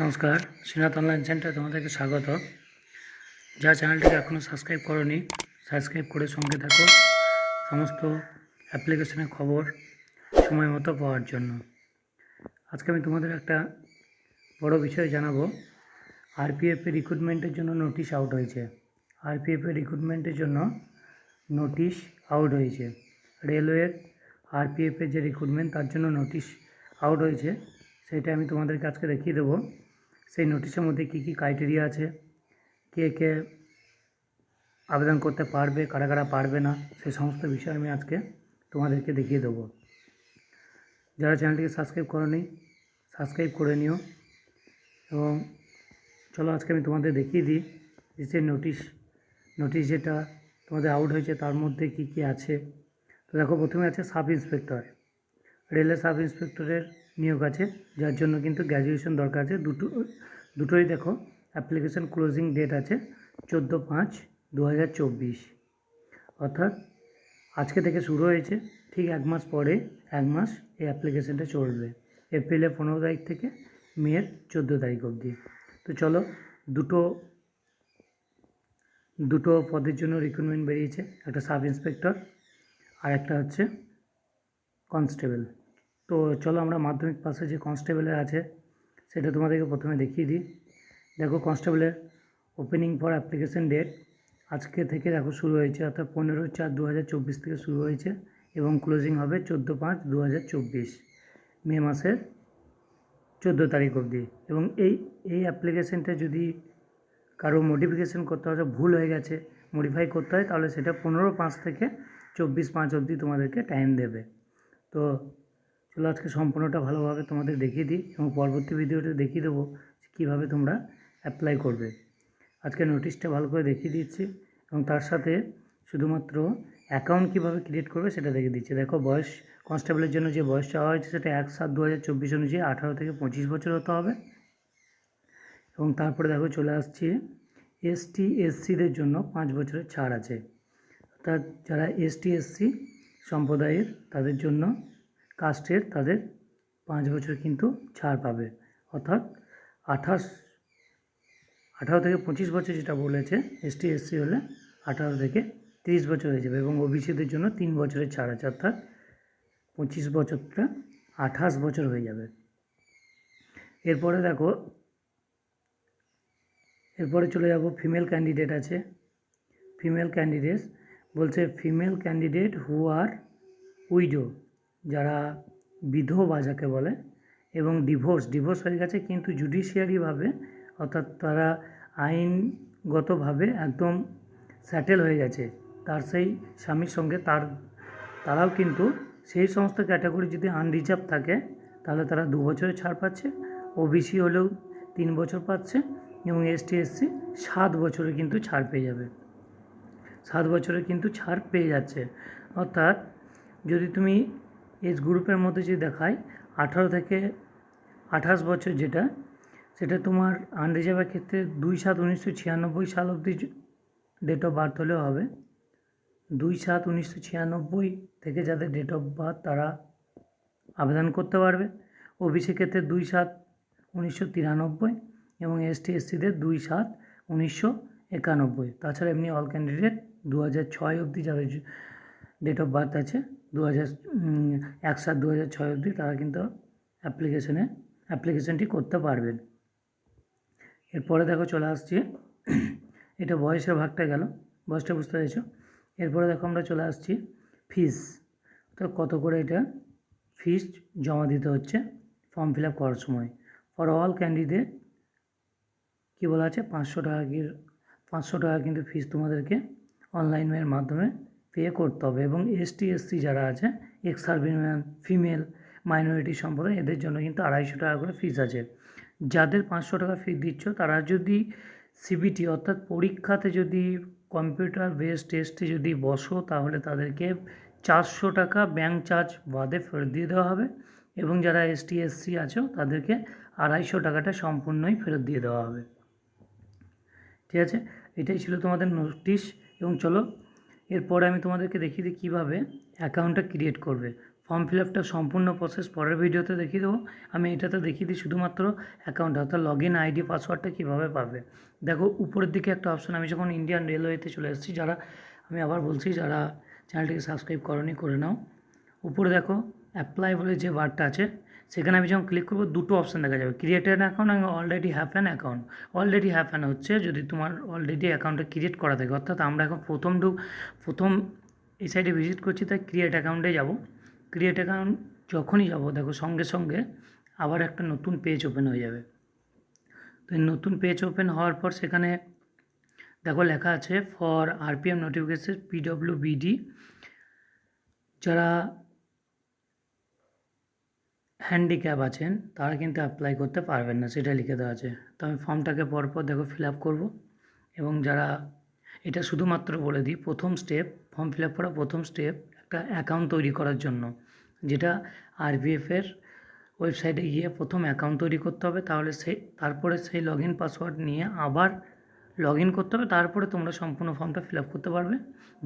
নমস্কার, Srinath online centre তোমাদেরকে স্বাগত। যা চ্যানেলটিকে এখনও সাবস্ক্রাইব করনি সাবস্ক্রাইব করে সঙ্গে থাকো। সমস্ত অ্যাপ্লিকেশনের খবর সময় মতো পাওয়ার জন্য। আজকে আমি তোমাদের একটা বড় বিষয় জানাব। আরপিএফের রিক্রুটমেন্টের জন্য নোটিশ আউট হয়েছে। আরপিএফের রিক্রুটমেন্টের জন্য নোটিশ আউট হয়েছে। রেলওয়ের আরপিএফের যে রিক্রুটমেন্ট তার জন্য নোটিশ আউট হয়েছে। সেটা আমি তোমাদেরকে আজকে দেখিয়ে দেবো। সেই নোটিশের মধ্যে কী কী ক্রাইটেরিয়া আছে? কে কে আবেদন করতে পারবে, কারা কারা পারবে না সেই সমস্ত বিষয় আমি আজকে তোমাদেরকে দেখিয়ে দেবো। যারা চ্যানেলটিকে সাবস্ক্রাইব করনি সাবস্ক্রাইব করে নিও এবং চলো আজকে আমি তোমাদের দেখিয়ে দিই যে সেই নোটিশ নোটিশ যেটা তোমাদের আউট হয়েছে তার মধ্যে কী কী আছে। তো দেখো প্রথমে আছে সাব ইন্সপেক্টর রেলের সাব ইন্সপেক্টরের নিয়োগ আছে, যার জন্য কিন্তু গ্র্যাজুয়েশন দরকার আছে। দুটো, দুটোই দেখো অ্যাপ্লিকেশন ক্লোজিং ডেট আছে চোদ্দ পাঁচ দু অর্থাৎ আজকে থেকে শুরু হয়েছে, ঠিক এক মাস পরে, এক মাস এই অ্যাপ্লিকেশনটা চলবে। এপ্রিলের পনেরো তারিখ থেকে মের চোদ্দ তারিখ অবধি। তো চলো, দুটো দুটো পদের জন্য রিক্রুটমেন্ট বেরিয়েছে, একটা সাব ইন্সপেক্টর আর একটা হচ্ছে কনস্টেবল তো চলো আমরা মাধ্যমিক পাশে যে কনস্টেবলের আছে, সেটা তোমাদেরকে প্রথমে দেখিয়ে দিই। দেখো কনস্টেবলের ওপেনিং ফর অ্যাপ্লিকেশন ডেট আজকে থেকে দেখো শুরু হয়েছে, অর্থাৎ পনেরো চার দু থেকে শুরু হয়েছে এবং ক্লোজিং হবে চোদ্দ পাঁচ দু মে মাসের চোদ্দ তারিখ অবধি। এবং এই এই অ্যাপ্লিকেশানটা যদি কারও মডিফিকেশান করতে হয় ভুল হয়ে গেছে মডিফাই করতে হয়, তাহলে সেটা পনেরো পাঁচ থেকে চব্বিশ পাঁচ অবধি তোমাদেরকে টাইম দেবে। তো চলো আজকে সম্পূর্ণটা ভালোভাবে তোমাদের দেখিয়ে দিই এবং পরবর্তী ভিডিওতে দেখিয়ে দেবো কীভাবে তোমরা অ্যাপ্লাই করবে। আজকে নোটিশটা ভালো করে দেখিয়ে দিচ্ছি এবং তার সাথে শুধুমাত্র অ্যাকাউন্ট কীভাবে ক্রিয়েট করবে সেটা দেখিয়ে দিচ্ছে। দেখো বয়স কনস্টেবলের জন্য যে বয়স চাওয়া হয়েছে সেটা এক সাত দু হাজার চব্বিশ অনুযায়ী আঠারো থেকে পঁচিশ বছর হতে হবে। এবং তারপরে দেখো চলে আসছি এসটি এসসিদের জন্য পাঁচ বছরের ছাড় আছে। অর্থাৎ যারা এসটি এসসি সম্প্রদায়ের তাদের জন্য কাস্টের তাদের পাঁচ বছর কিন্তু ছাড় পাবে। অর্থাৎ আঠাশ, আঠারো থেকে পঁচিশ বছর যেটা বলেছে, এসটি, এসসি হলে আঠারো থেকে তিরিশ বছর হয়ে যাবে এবং ওবিসিদের জন্য তিন বছরের ছাড় আছে। অর্থাৎ পঁচিশ বছরটা আঠাশ বছর হয়ে যাবে। এরপরে দেখো, এরপরে চলে যাব ফিমেল ক্যান্ডিডেট আছে। ফিমেল ক্যান্ডিডেট বলছে female candidate who are widow. যারা বিধবা যাকে বলে, এবং ডিভোর্স ডিভোর্স হয়ে গেছে কিন্তু জুডিশিয়ারিভাবে অর্থাৎ তারা আইনগতভাবে একদম স্যাটেল হয়ে গেছে। তার সেই স্বামীর সঙ্গে তার, তারাও কিন্তু সেই সমস্ত ক্যাটাগরি যদি আনরিজার্ভ থাকে, তাহলে তারা দু বছরের ছাড় পাচ্ছে ও ওবিসি হলেও তিন বছর পাচ্ছে, এবং এসটি এসসি সাত বছরে কিন্তু ছাড় পেয়ে যাবে। সাত বছরে কিন্তু ছাড় পেয়ে যাচ্ছে। অর্থাৎ যদি তুমি এজ গ্রুপের মধ্যে যদি দেখায় আঠারো থেকে আঠাশ বছর যেটা, সেটা তোমার আনরিজার্ভের ক্ষেত্রে দুই সাত উনিশশো ছিয়ানব্বই সাল অবধি ডেট অফ বার্থ হলেও হবে। দুই সাত উনিশশো ছিয়ানব্বই থেকে যাদের ডেট অফ বার্থ তারা আবেদন করতে পারবে। ওবিসি ক্ষেত্রে দুই সাত উনিশশো তিরানব্বই এবং এসটি এসসিদের দুই সাত উনিশশো একানব্বই। তাছাড়া এমনি অল ক্যান্ডিডেট দু হাজার ছয় অবধি যাদের ডেট অফ বার্থ আছে দু হাজার এক সাত দু হাজার ছয় অবধি তারা কিন্তু অ্যাপ্লিকেশনে অ্যাপ্লিকেশনটি করতে পারবেন। এরপরে দেখো চলে আসছি। এটা বয়সের ভাগটা গেল, বয়সটা বুঝতে পেরেছ? এরপরে দেখো আমরা চলে আসছি ফিস তো কত করে এটা ফিস জমা দিতে হচ্ছে? ফর্ম ফিল আপ করার সময়। ফর অল ক্যান্ডিডেট কী বলা আছে? পাঁচশো টাকা পাঁচশো টাকা কিন্তু ফিস তোমাদেরকে অনলাইনের মাধ্যমে পে করতে হবে এবং এসটি এসসি যারা আছে এক্স সার্ভিসম্যান ফিমেল মাইনরিটি সম্প্রদায়, এদের জন্য কিন্তু আড়াইশো টাকা করে ফিস আছে। যাদের পাঁচশো টাকা ফি দিচ্ছ, তারা যদি সিবিটি অর্থাৎ পরীক্ষাতে যদি কম্পিউটার বেস টেস্টে যদি বসো, তাহলে তাদেরকে চারশো টাকা ব্যাঙ্ক চার্জ বাদে ফেরত দিয়ে দেওয়া হবে এবং যারা এসটি এসসি আছো, তাদেরকে আড়াইশো টাকাটা সম্পূর্ণই ফেরত দিয়ে দেওয়া হবে। ঠিক আছে? এটাই ছিল তোমাদের নোটিশ এবং চলো এরপরে আমি তোমাদেরকে দেখিয়ে দিই কীভাবে অ্যাকাউন্টটা ক্রিয়েট করবে। ফর্ম ফিল আপটা সম্পূর্ণ প্রসেস পরের ভিডিওতে দেখিয়ে দেবো। আমি এটাতে দেখিয়ে দিই শুধুমাত্র অ্যাকাউন্ট অর্থাৎ লগ ইন আইডি পাসওয়ার্ডটা কীভাবে পাবে। দেখো, উপরের দিকে একটা অপশন আমি যখন ইন্ডিয়ান রেলওয়েতে চলে এসেছি, যারা, আমি আবার বলছি, যারা চ্যানেলটিকে সাবস্ক্রাইব করনি, করে নাও। উপরে দেখো অ্যাপ্লাই বলে যে বারটা আছে সেখানে আমি যখন ক্লিক করব, দুটো অপশান দেখা যাবে। ক্রিয়েট অ্যান অ্যাকাউন্ট এবং already have an account already have an হচ্ছে যদি তোমার অলরেডি অ্যাকাউন্টটা ক্রিয়েট করা থাকে। অর্থাৎ আমরা এখন প্রথম ঢুক প্রথম এই সাইডে ভিজিট করছি, তাই ক্রিয়েট অ্যাকাউন্টে যাব। ক্রিয়েট অ্যাকাউন্ট যখনই যাব, দেখো সঙ্গে সঙ্গে আবার একটা নতুন পেজ ওপেন হয়ে যাবে। তো নতুন পেজ ওপেন হওয়ার পর সেখানে দেখো লেখা আছে for RPM notification PW BD যারা হ্যান্ডিক্যাপ আছেন, তারা কিন্তু অ্যাপ্লাই করতে পারবেন না সেটা লিখে দেওয়া আছে। তো আমি ফর্মটাকে পরপর দেখো ফিল আপ করব এবং যারা এটা শুধুমাত্র বলে দিই, প্রথম স্টেপ ফর্ম ফিল আপ করা প্রথম স্টেপ একটা অ্যাকাউন্ট তৈরি করার জন্য। যেটা আরবিএফের ওয়েবসাইটে গিয়ে প্রথম অ্যাকাউন্ট তৈরি করতে হবে, তাহলে সেই তারপরে সেই লগ ইন পাসওয়ার্ড নিয়ে আবার লগ ইন করতে হবে, তারপরে তোমরা সম্পূর্ণ ফর্মটা ফিল আপ করতে পারবে।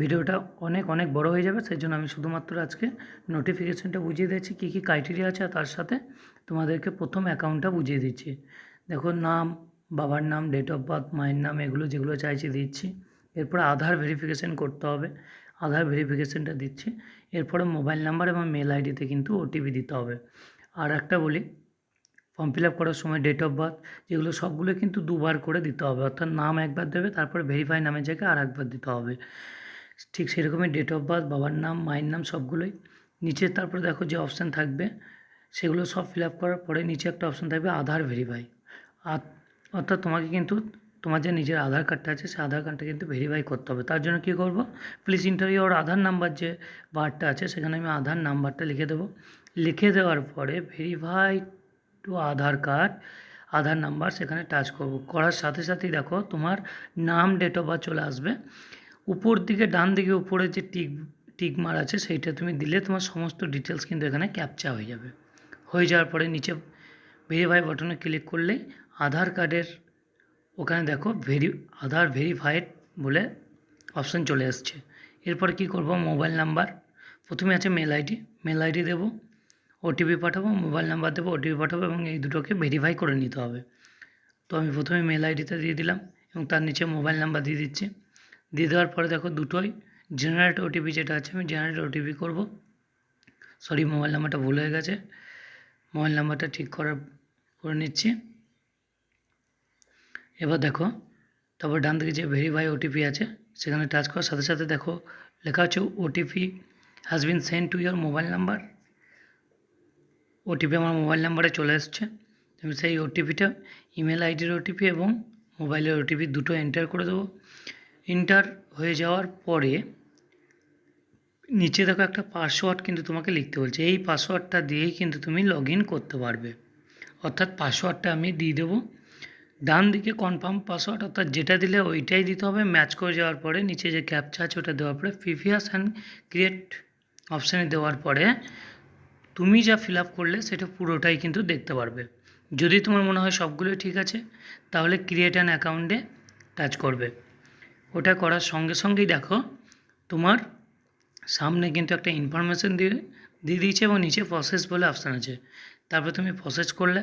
ভিডিওটা অনেক অনেক বড় হয়ে যাবে, সেই জন্য আমি শুধুমাত্র আজকে নোটিফিকেশানটা বুঝিয়ে দিচ্ছি কী কী ক্রাইটেরিয়া আছে, আর তার সাথে তোমাদেরকে প্রথম অ্যাকাউন্টটা বুঝিয়ে দিচ্ছি। দেখো, নাম, বাবার নাম ডেট অফ বার্থ মায়ের নাম, এগুলো যেগুলো চাইছি দিচ্ছি। এরপরে আধার ভেরিফিকেশান করতে হবে, আধার ভেরিফিকেশানটা দিচ্ছি। এরপরে মোবাইল নাম্বার এবং মেল আইডিতে কিন্তু ওটিপি দিতে হবে। আর একটা বলি ফর্ম ফিল আপ করার সময় ডেট অফ বার্থ যেগুলো সবগুলো কিন্তু দুবার করে দিতে হবে। অর্থাৎ নাম একবার দেবে, তারপরে ভেরিফাই নামের জায়গায় আর একবার দিতে হবে। ঠিক সেরকমই ডেট অফ বার্থ বাবার নাম, মায়ের নাম সবগুলোই। নিচে তারপরে দেখো যে অপশান থাকবে, সেগুলো সব ফিল আপ করার পরে নিচে একটা অপশান থাকবে আধার ভেরিফাই অর্থাৎ তোমাকে কিন্তু, তোমার যে নিজের আধার কার্ডটা আছে, সেই আধার কার্ডটা কিন্তু ভেরিফাই করতে হবে। তার জন্য কী করব? প্লিজ ইন্টারভিউ ওর আধার নাম্বার যে বারটা আছে, সেখানে আমি আধার নাম্বারটা লিখে দেবো। লিখে দেওয়ার পরে verify to Aadhaar card, Aadhaar number সেখানে টাচ করব। করার সাথে সাথেই দেখো তোমার নাম ডেট অফ বার্থ চলে আসবে। উপর দিকে ডান দিকে উপরে যে টিক টিক মার আছে সেইটা তুমি দিলে তোমার সমস্ত ডিটেলস কিন্তু এখানে ক্যাপচা হয়ে যাবে। হয়ে যাওয়ার পরে নিচে ভেরিফাই বাটনে ক্লিক করলেই আধার কার্ডের ওখানে দেখো ভেরি আধার ভেরিফাইড বলে অপশান চলে আসছে। এরপরে কি করব? মোবাইল নাম্বার প্রথমে আছে মেল আইডি মেল আইডি দেবো। ওটিপি পাঠাবো মোবাইল নাম্বার দেবো ওটিপি পাঠাবো এবং এই দুটোকে ভেরিফাই করে নিতে হবে। তো আমি প্রথমে মেল আইডিটা দিয়ে দিলাম এবং তার নিচে মোবাইল নাম্বার দিয়ে দিচ্ছি। দিয়ে দেওয়ার পরে দেখো দুটোই জেনারেট ওটিপি যেটা আছে আমি জেনারেট ওটিপি করব। সরি মোবাইল নাম্বারটা ভুল হয়ে গেছে। মোবাইল নাম্বারটা ঠিক করার, করে নিচ্ছি। এবার দেখো, তারপর ডান দিকে যে ভেরিফাই ওটিপি আছে, সেখানে টাচ করার সাথে সাথে দেখো, লেখা হচ্ছে OTP has been send to your mobile number OTP আমার মোবাইল নাম্বারে চলে এসছে। আমি সেই ওটিপিটা ইমেল আইডির ওটিপি এবং মোবাইলের ওটিপি দুটো এন্টার করে দেবো। এন্টার হয়ে যাওয়ার পরে নিচে দেখো একটা পাসওয়ার্ড কিন্তু তোমাকে লিখতে বলছে। এই পাসওয়ার্ডটা দিয়েই কিন্তু তুমি লগ করতে পারবে। অর্থাৎ পাসওয়ার্ডটা আমি দিয়ে দেবো। ডান দিকে কনফার্ম পাসওয়ার্ড অর্থাৎ যেটা দিলে ওইটাই দিতে হবে। ম্যাচ করে যাওয়ার পরে নিচে যে ক্যাপচা আছে, ওটা দেওয়ার পরে প্রিভিয়াস অ্যান্ড ক্রিয়েট অপশানে দেওয়ার পরে তুমি যা ফিল আপ করলে সেটা পুরোটাই কিন্তু দেখতে পারবে। যদি তোমার মনে হয় সবগুলো ঠিক আছে, তাহলে ক্রিয়েট অ্যান অ্যাকাউন্টে টাচ করবে। ওটা করার সঙ্গে সঙ্গেই দেখো, তোমার সামনে কিন্তু একটা ইনফরমেশন দিয়ে দিয়ে দিয়েছে এবং নিচে প্রসেস বলে অপশান আছে। তারপর তুমি প্রসেস করলে।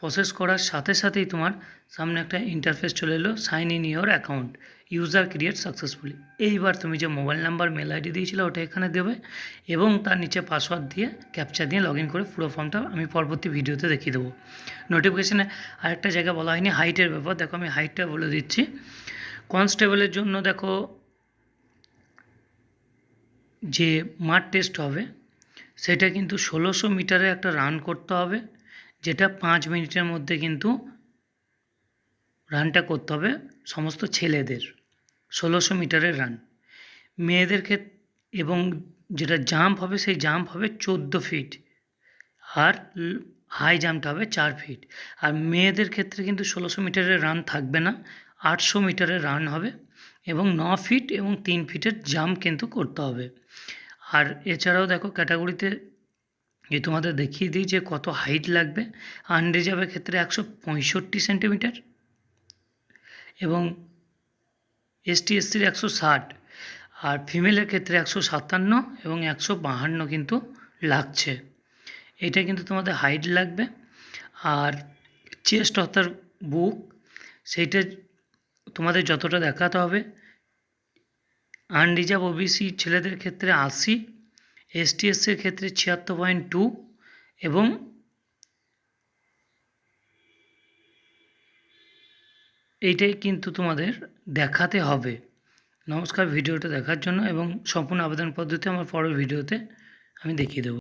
প্রসেস করার সাথে সাথেই তোমার সামনে একটা ইন্টারফেস চলে এলো sign in your account user create successfully এইবার তুমি যে মোবাইল নাম্বার মেল আইডি দিয়েছিলে, ওটা এখানে দেবে এবং তার নিচে পাসওয়ার্ড দিয়ে ক্যাপচা দিয়ে লগ ইন করে পুরো ফর্মটা আমি পরবর্তী ভিডিওতে দেখিয়ে দেবো। নোটিফিকেশানে আরেকটা জায়গা বলা হয়নি হাইটের ব্যাপার। দেখো আমি হাইটটা বলে দিচ্ছি। কনস্টেবলের জন্য দেখো যে মাঠ টেস্ট হবে সেটা কিন্তু ষোলোশো মিটারে একটা রান করতে হবে, যেটা পাঁচ মিনিটের মধ্যে কিন্তু রানটা করতে হবে সমস্ত ছেলেদের, ষোলোশো মিটারের রান মেয়েদের ক্ষেত্রে এবং যেটা জাম্প হবে সেই জাম্প হবে চোদ্দ ফিট আর হাই জাম্পটা হবে চার ফিট আর মেয়েদের ক্ষেত্রে কিন্তু ষোলোশো মিটারের রান থাকবে না, আটশো মিটারের রান হবে এবং ন ফিট এবং তিন ফিটের জাম্প কিন্তু করতে হবে। আর এছাড়াও দেখো ক্যাটাগরিতে যে তোমাদের দেখিয়ে দিই যে কত হাইট লাগবে আনরিজার্ভের ক্ষেত্রে একশো পঁয়ষট্টি সেন্টিমিটার এবং এসটি এসসির একশো ষাট আর ফিমেলের ক্ষেত্রে একশো সাতান্ন এবং একশো বাহান্ন কিন্তু লাগছে। এটা কিন্তু তোমাদের হাইট লাগবে আর চেস্ট অর্থাৎ বুক, সেইটা তোমাদের যতটা দেখাতে হবে আনরিজার্ভ ওবিসি ছেলেদের ক্ষেত্রে আশি এসটিএসের ক্ষেত্রে ছিয়াত্তর পয়েন্ট টু এবং এইটাই কিন্তু তোমাদের দেখাতে হবে। নমস্কার, ভিডিওটা দেখার জন্য এবং সম্পূর্ণ আবেদন পদ্ধতি আমার পরের ভিডিওতে আমি দেখিয়ে দেবো।